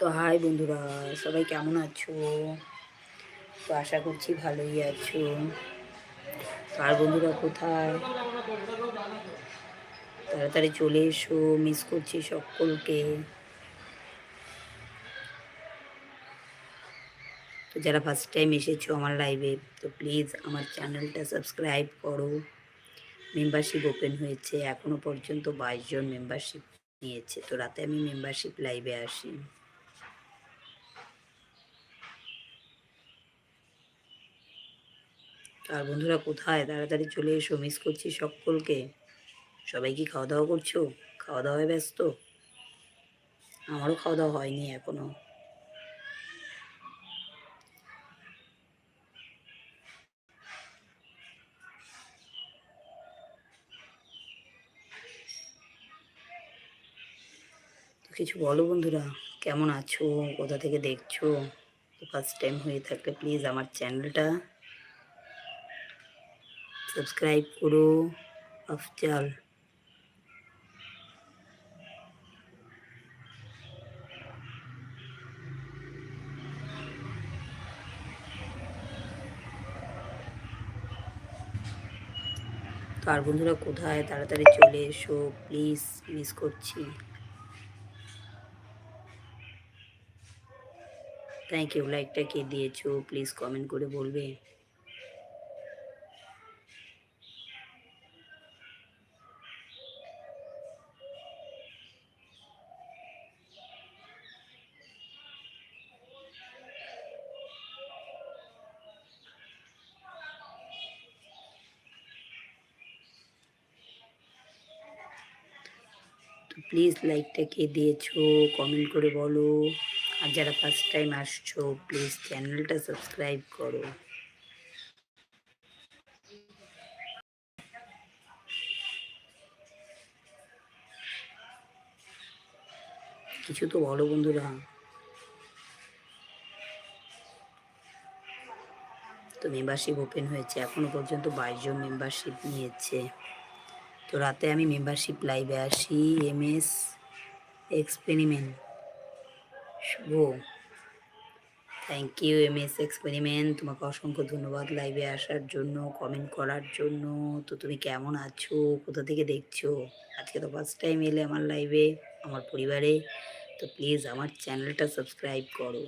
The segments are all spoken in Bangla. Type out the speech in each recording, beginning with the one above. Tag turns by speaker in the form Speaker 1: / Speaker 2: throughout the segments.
Speaker 1: তো হাই বন্ধুরা, সবাই কেমন আছো? তো আশা করছি ভালোই আছো। আর বন্ধুরা কোথায়? তাড়াতাড়ি চলে এসো মিস করছি সকলকে। তো যারা ফার্স্ট টাইম এসেছ আমার লাইভে তো প্লিজ আমার চ্যানেলটা সাবস্ক্রাইব করো। মেম্বারশিপ ওপেন হয়েছে এখনও পর্যন্ত বাইশ জন মেম্বারশিপ নিয়েছে, তো রাতে আমি মেম্বারশিপ লাইভে আসি। আর বন্ধুরা কোথায়? তাড়াতাড়ি চলে এসো মিস করছি সকলকে। সবাই কি খাওয়া দাওয়া করছ? খাওয়া দাওয়ায় ব্যস্ত? আমারও খাওয়া দাওয়া হয়নি এখনও। কিছু বলো বন্ধুরা, কেমন আছো? কোথা থেকে দেখছ? ফার্স্ট টাইম হয়ে থাকলে প্লিজ আমার চ্যানেলটা সাবস্ক্রাইব করো আফজাল আর বন্ধুরা কোথায়? তাড়াতাড়ি চলে এসো প্লিজ মিস করছি। থ্যাংক ইউ লাইকটা কে দিয়েছ প্লিজ কমেন্ট করে বলবে। প্লিজ লাইকটা কে দিয়েছ কমেন্ট করে বলো। আর যারা ফার্স্ট টাইম আসছো প্লিজ চ্যানেলটা সাবস্ক্রাইব করো। কিছু তো বলো বন্ধুরা। তো মেম্বারশিপ ওপেন হয়েছে, এখনও পর্যন্ত বাইশ জন মেম্বারশিপ নিয়েছে। তো রাতে আমি মেম্বারশিপ লাইভে আসি M S experiment Shubho. Thank you M S experiment তোমাকে অসংখ্য ধন্যবাদ লাইভে আসার জন্য কমেন্ট করার জন্য। তো তুমি কেমন আছো? কোথা থেকে দেখছ? আজকে তো ফার্স্ট টাইম এলে আমার লাইভে আমার পরিবারে। তো প্লিজ আমার চ্যানেলটা সাবস্ক্রাইব করো।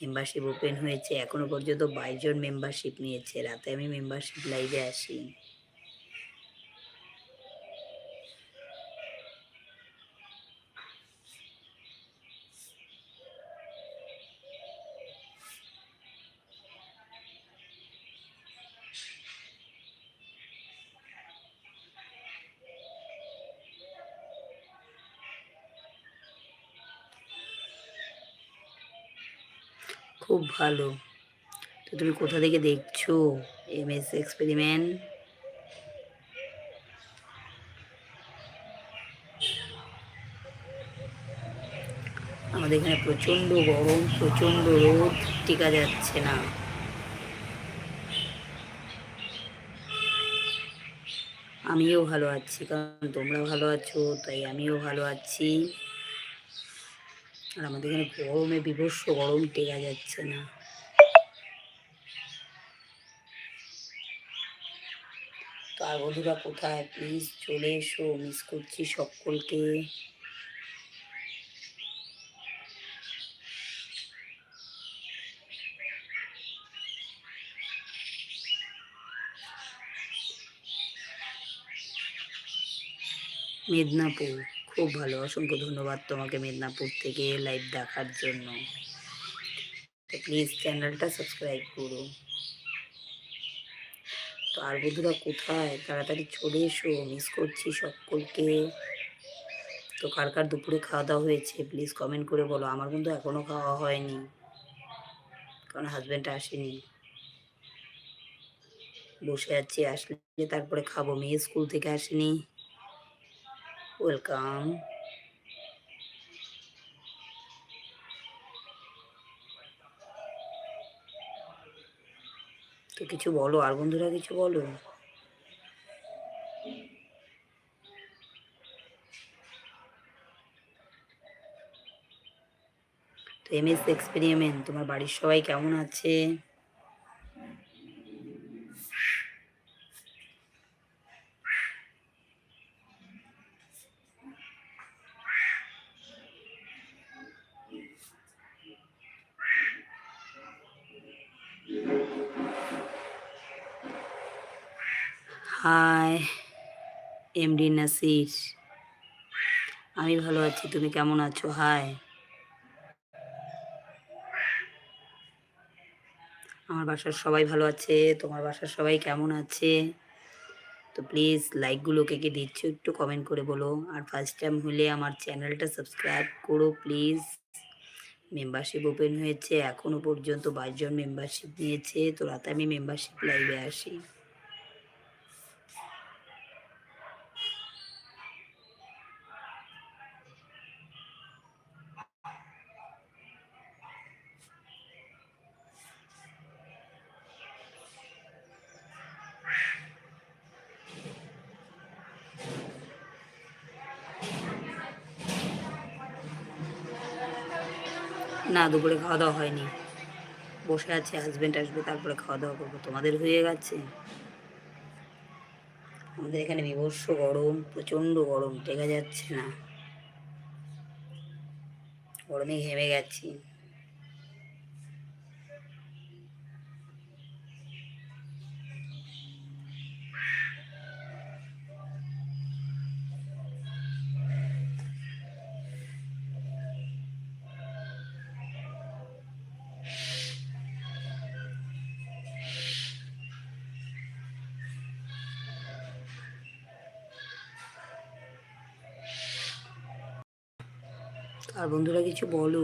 Speaker 1: মেম্বারশিপ ওপেন হয়েছে এখনও পর্যন্ত বাইশ জন মেম্বারশিপ নিয়েছে। রাতে আমি মেম্বারশিপ লাইভে আসি। খুব ভালো। তো তুমি কোথা থেকে দেখছ এম এস এক্সপেরিমেন্ট? আমাদের এখানে প্রচণ্ড গরম, প্রচণ্ড রোদ, টিকা যাচ্ছে না। আমিও ভালো আছি, কারণ তোমরা ভালো আছো, তাই আমিও ভালো আছি। আর আমাদের এখানে গরমে বিভৎস গরম টেকা যাচ্ছে না। তো আর বন্ধুরা, কোথায়? প্লিজ চলে এসো মিস করছি সকলকে। মেদিনীপুর। খুব ভালো। অসংখ্য ধন্যবাদ তোমাকে মেদিনীপুর থেকে লাইভ দেখার জন্য। প্লিজ চ্যানেলটা সাবস্ক্রাইব করো। তো আর বন্ধুরা কোথায়? তাড়াতাড়ি চলে এসো মিস করছি সকলকে। তো কার কার দুপুরে খাওয়া দাওয়া হয়েছে? প্লিজ কমেন্ট করে বলো। আমার কিন্তু এখনও খাওয়া হয়নি। কারণ হাজব্যান্ড আসেনি। বসে আছি, আসলে তারপরে খাব। মেয়ে স্কুল থেকে আসেনি। ওয়েলকাম তো কিছু বলো, আর বন্ধুরা কিছু বলো? এমএস এক্সপেরিমেন্ট তোমার বাড়ির সবাই কেমন আছে? Hi MD Nasir. আমি ভালো আছি, তুমি কেমন আছো? হাই। আমার বাসার সবাই ভালো আছে, তোমার বাসার সবাই কেমন আছে? তো প্লিজ লাইকগুলোকে কে কে দিচ্ছ একটু কমেন্ট করে বলো। আর ফার্স্ট টাইম হলে আমার চ্যানেলটা সাবস্ক্রাইব করো প্লিজ মেম্বারশিপ ওপেন হয়েছে, এখনও পর্যন্ত বাইশ জন মেম্বারশিপ নিয়েছে, তো রাতে আমি মেম্বারশিপ লাইভে আসি। দুপুরে খাওয়া দাওয়া হয়নি। বসে আছে হাজব্যান্ড আসবে, তারপরে খাওয়া দাওয়া করব। তোমাদের হয়ে গেছে? আমাদের এখানে বিভৎস গরম, প্রচণ্ড গরম টেকা যাচ্ছে না। গরমে ঘেমে গেছি। আর বন্ধুরা কিছু বলো?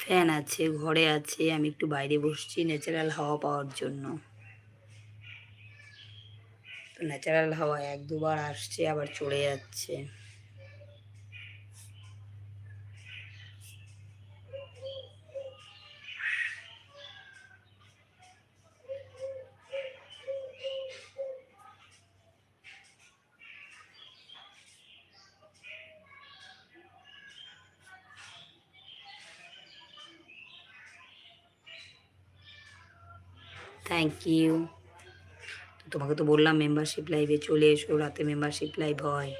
Speaker 1: ফ্যান আছে, ঘরে আছে, আমি একটু বাইরে বসছি ন্যাচারাল হাওয়া পাওয়ার জন্য। ন্যাচারাল হাওয়া এক দুবার আসছে আবার চলে যাচ্ছে। থ্যাংক ইউ তোমাকে তো বললাম মেম্বারশিপ লাইভে চলে এসো, রাতে মেম্বারশিপ লাইভ হয়।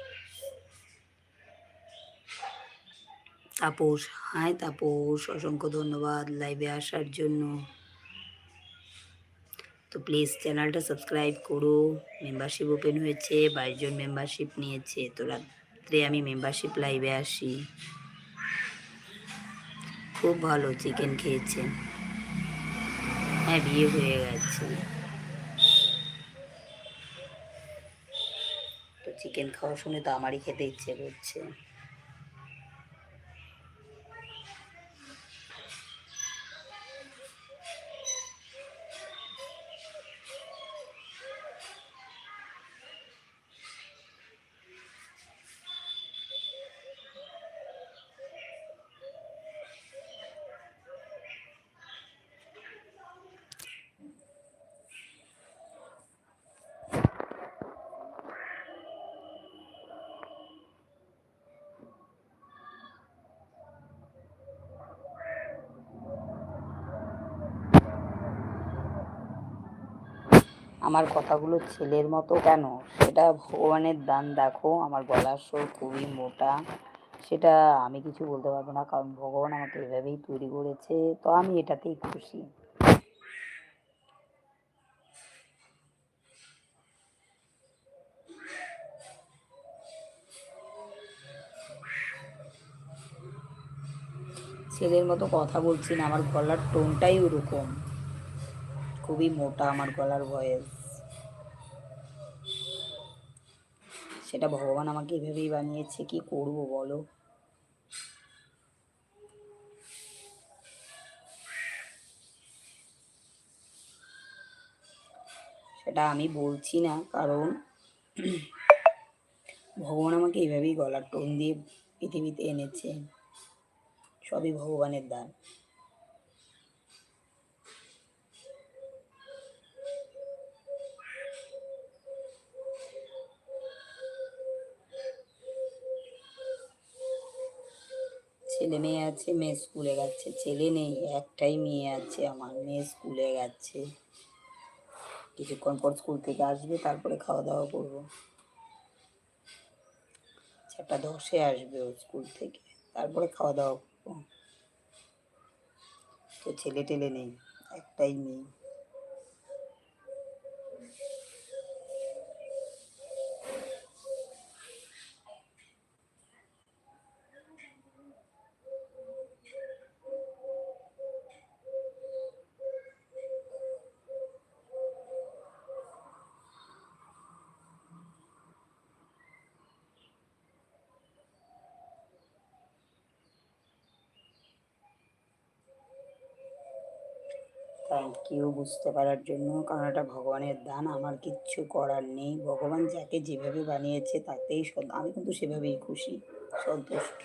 Speaker 1: তাপস, হাই তাপস, অসংখ্য ধন্যবাদ লাইভে আসার জন্য। তো প্লিজ চ্যানেলটা সাবস্ক্রাইব করো। মেম্বারশিপ ওপেন হয়েছে, বাইশ জন মেম্বারশিপ নিয়েছে। তো রাত্রে আমি মেম্বারশিপ লাইভে আসি। খুব ভালো চিকেন খেয়েছেন হ্যাঁ বিয়ে হয়ে গেছে তো চিকেন খাওয়া শুনে তো আমারই খেতে ইচ্ছে করছে। আমার কথাগুলো ছেলের মতো কেন? সেটা ভগবানের দান দেখো, আমার গলার স্বর খুবই মোটা। সেটা আমি কিছু বলতে পারব না, কারণ ভগবান আমাকে এভাবেই তৈরি করেছে, তো আমি এটাতেই খুশি। ছেলের মতো কথা বলছি না, আমার গলার টোনটাই ওরকম। খুবই মোটা আমার গলার ভয়েস সেটা ভগবান আমাকে এভাবেই বানিয়েছে, কি করব বলো? সেটা আমি বলছি না, কারণ ভগবান আমাকে এইভাবেই গলার টোন দিয়ে পৃথিবীতে এনেছে। সবই ভগবানের দান। ছেলে মেয়ে আছে, মেয়ে স্কুলে যাচ্ছে ছেলে নেই, একটাই মেয়ে আছে, আমার মেয়ে স্কুলে গেছে। কিছুক্ষণ পর স্কুল থেকে আসবে, তারপরে খাওয়া দাওয়া করব। চারটা দশে আসবে ও স্কুল থেকে, তারপরে খাওয়া দাওয়া করব। তো ছেলে টেলে নেই, একটাই মেয়ে। ইউ বুঝতে পারার জন্য কারণ এটা ভগবানের দান আমার কিচ্ছু করার নেই। ভগবান যাকে যেভাবে বানিয়েছে তাতেই আমি কিন্তু সেভাবেই খুশি, সন্তুষ্ট।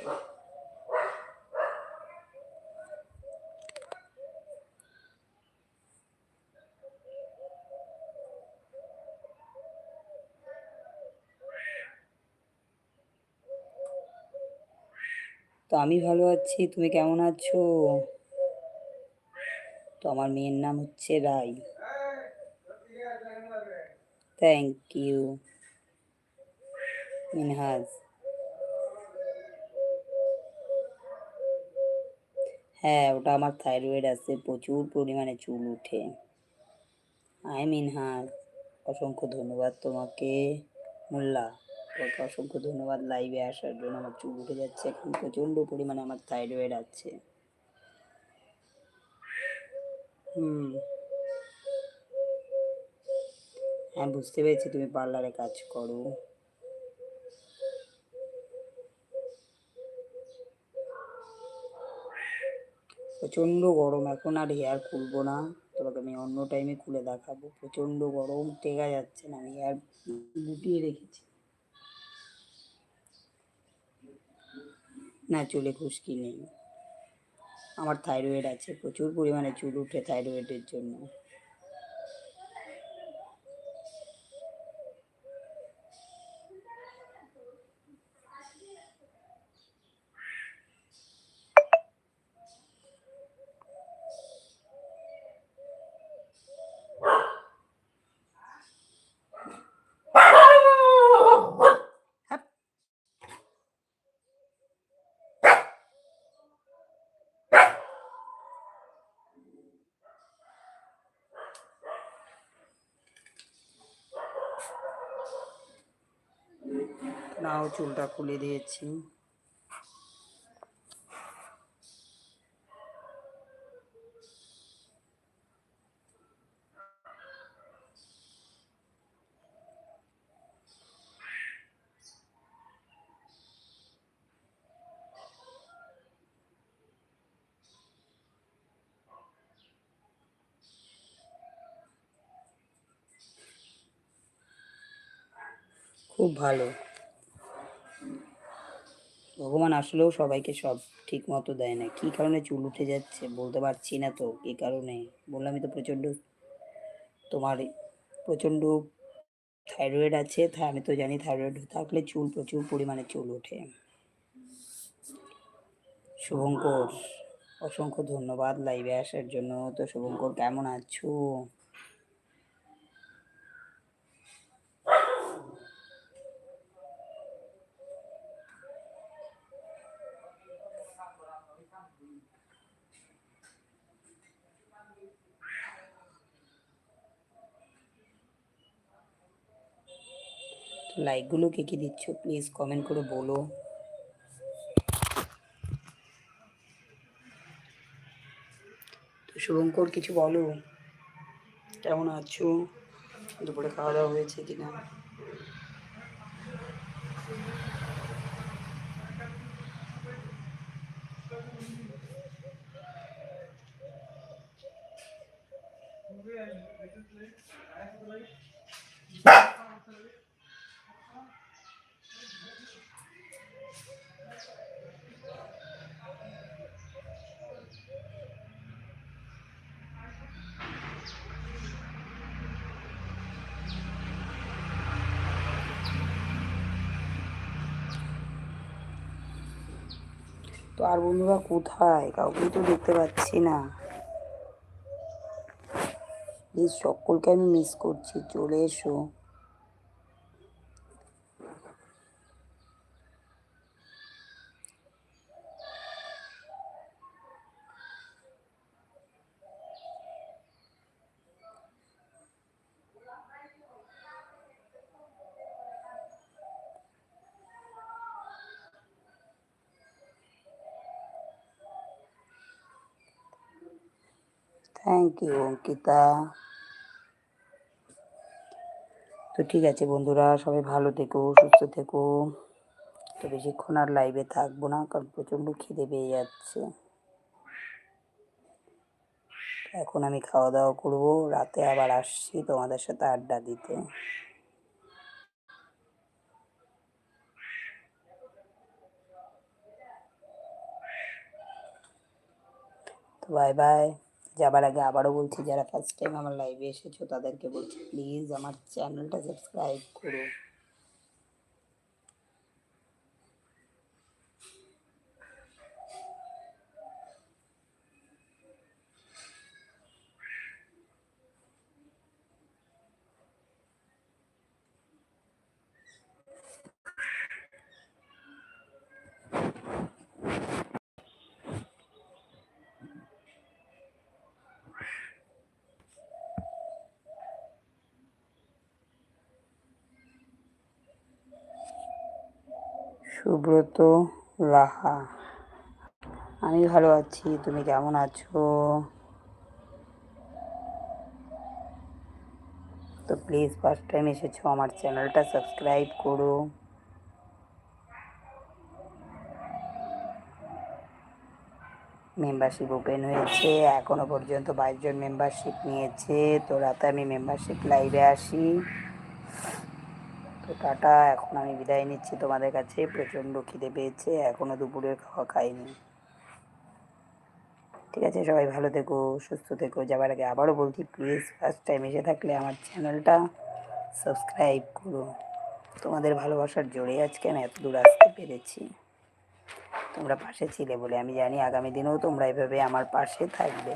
Speaker 1: তো আমি ভালো আছি, তুমি কেমন আছো? তো আমার মেয়ের নাম হচ্ছে রাই। Thank you Minhaj. হ্যাঁ ওটা আমার থাইরয়েড আছে, প্রচুর পরিমাণে চুল উঠে। আই মিনহাজ। অসংখ্য ধন্যবাদ তোমাকে। মোল্লা, তোমাকে অসংখ্য ধন্যবাদ লাইভে আসার জন্য। আমার চুল উঠে যাচ্ছে এখন, প্রচণ্ড পরিমাণে আমার থাইরয়েড আছে। হুম। হ্যাঁ বুঝতে পেরেছি তুমি পার্লারে কাজ করো। প্রচণ্ড গরম, এখন আর হেয়ার খুলবো না। তোমাকে আমি অন্য টাইমে খুলে দেখাবো। প্রচণ্ড গরম টেকা যাচ্ছে না, আমি হেয়ার গুটিয়ে রেখেছি। না, চুলে খুশকি নেই। আমার থাইরয়েড আছে প্রচুর পরিমাণে চুল উঠে থাইরয়েডের জন্য। নাও চুলটা খুলে দিয়েছি। খুব ভালো। ভগবান আসলেও সবাইকে সব ঠিক মতো দেয় না। কী কারণে চুল উঠে যাচ্ছে বলতে পারছি না তো, কী কারণে? বললামই তো প্রচণ্ড তোমার প্রচণ্ড থাইরয়েড আছে আমি তো জানি থাইরয়েড, থাকলে চুল প্রচুর পরিমাণে চুল ওঠে। শুভঙ্কর, অসংখ্য ধন্যবাদ লাইভে আসার জন্য। তো শুভঙ্কর, কেমন আছো? লাইকগুলো কে কে দিচ্ছ? প্লিজ কমেন্ট করে বলো। তো শুভঙ্কর, কিছু বলো? কেমন আছো? দুপুরে খাওয়া দাওয়া হয়েছে কিনা? তো আর বন্ধুরা কোথায়? কাউকেই তো দেখতে পাচ্ছি না। প্লিজ সকলকে আমি মিস করছি। চলে এসো। থ্যাংক ইউ অঙ্কিতা তো ঠিক আছে বন্ধুরা, সবাই ভালো থেকো, সুস্থ থেকো। তো বেশিক্ষণ আর লাইভে থাকব না, কারণ প্রচণ্ড খিদে পেয়ে যাচ্ছে। এখন আমি খাওয়া দাওয়া করব, রাতে আবার আসছি তোমাদের সাথে আড্ডা দিতে। তো বাই বাই যাবার আগে আবারও বলছি, যারা ফার্স্ট টাইম আমার লাইভে এসেছ, তাদেরকে বলছি প্লিজ আমার চ্যানেলটা সাবস্ক্রাইব করো। সুব্রত লাহা। আমি ভালো আছি, তুমি কেমন আছো? তো প্লিজ ফার্স্ট টাইম এসেছ আমার চ্যানেলটা সাবস্ক্রাইব করো। মেম্বারশিপ ওপেন হয়েছে, এখনও পর্যন্ত বাইশ জন মেম্বারশিপ নিয়েছে, তো রাতে আমি মেম্বারশিপ লাইভে আসি। তো টাটা, এখন আমি বিদায় নিচ্ছি তোমাদের কাছে। প্রচণ্ড খিদে পেয়েছে এখনও দুপুরের খাওয়া খাইনি। ঠিক আছে, সবাই ভালো থেকো, সুস্থ থেকো। যাবার আগে আবারও বলছি প্লিজ ফার্স্ট টাইম এসে থাকলে আমার চ্যানেলটা সাবস্ক্রাইব করো। তোমাদের ভালোবাসার জোরে আজকে আমি এত দূর আসতে পেরেছি। তোমরা পাশে ছিলে বলে আমি জানি, আগামী দিনেও তোমরা এভাবে আমার পাশে থাকবে।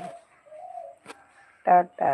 Speaker 1: টাটা।